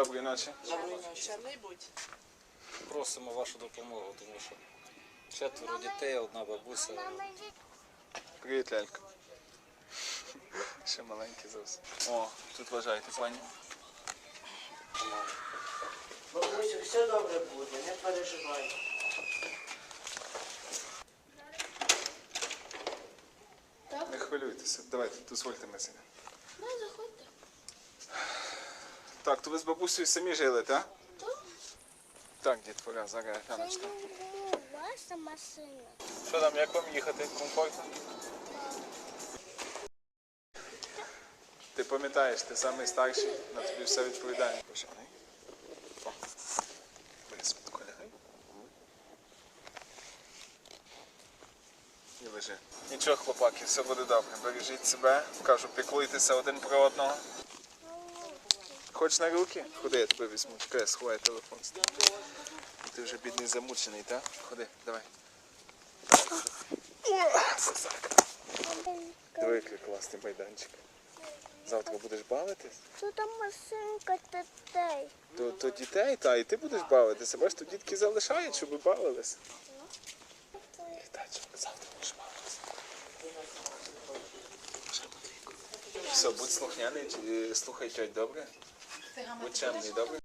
Доброї ночі. Чарний будь. Просимо вашу допомогу, тому що четверо дітей, одна бабуся. Привіт, лялька. Ще маленький зовсім. О, тут вважайте, пані. Бабусю, все добре буде, не переживай. Не хвилюйтеся. Давайте, дозвольте ми сидимо. Так, то ви з бабусею самі жили, так? Так, дітвора, зараз Це Яночка. ваша машина. Що там, як вам їхати? Комфортно? Ти пам'ятаєш, ти самий старший, на тобі все. Пожалуй. О, бери спитку. І лежи. Нічого, хлопаки, все буде добре. Бережіть себе, кажу, піклуйтеся один про одного. Хочеш на руки? Ходи, я тебе візьму. Чекай, я сховаю телефон. Ти вже бідний замучений, так? Ходи, давай. Диви, який класний майданчик. Завтра будеш бавитись? Тут там машинка дітей. То, то дітей, та і ти будеш бавитися. Бачиш, то дітки залишають, щоб бавились. Так, завтра будеш бавитися. Все, будь слухняний, чи- слухай тьоть, добре? Будь чемний, добре?